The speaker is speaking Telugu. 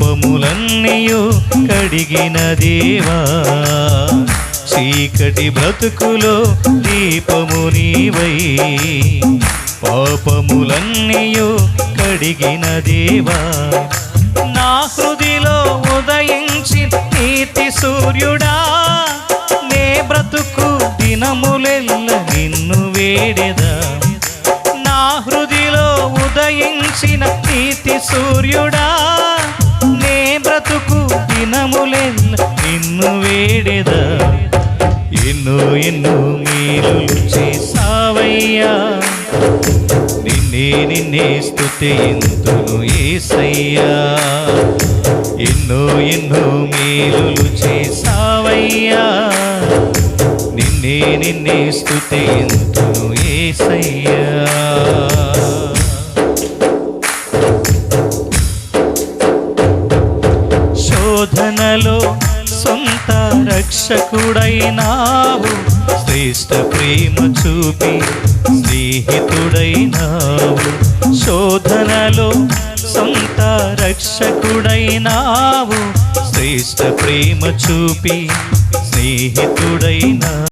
పాపములన్నీయు కడిగిన దేవా. చీకటి బ్రతుకులో దీపము నీవై. పాపములన్నీయు కడిగిన దేవా. నా హృదిలో ఉదయించి నీతి సూర్యుడా. నే బ్రతుకు దినములెల్ల నిన్ను వేడెదా. నా హృదిలో ఉదయించిన నీతి సూర్యుడా. బ్రతుకు దినములెల్ల నిన్ను వేడెదా. ఎన్నో ఎన్నో మేలు చేసావయ్యా నిన్నే నిన్నే స్థుతి స్తుతింతును ఏసయ్యా. ఎన్నో ఎన్నో మేలులు చేసావయ్యా నిన్నే నిన్నే స్థుతి స్తుతింతును ఏసయ్యా. శోధనలో సొంత రక్షకుడైనావు. శ్రేష్ట ప్రేమ చూపి స్నేహితుడైనావు. శోధనలో సొంత రక్షకుడైనావు. శ్రేష్ట ప్రేమ చూపి స్నేహితుడైనా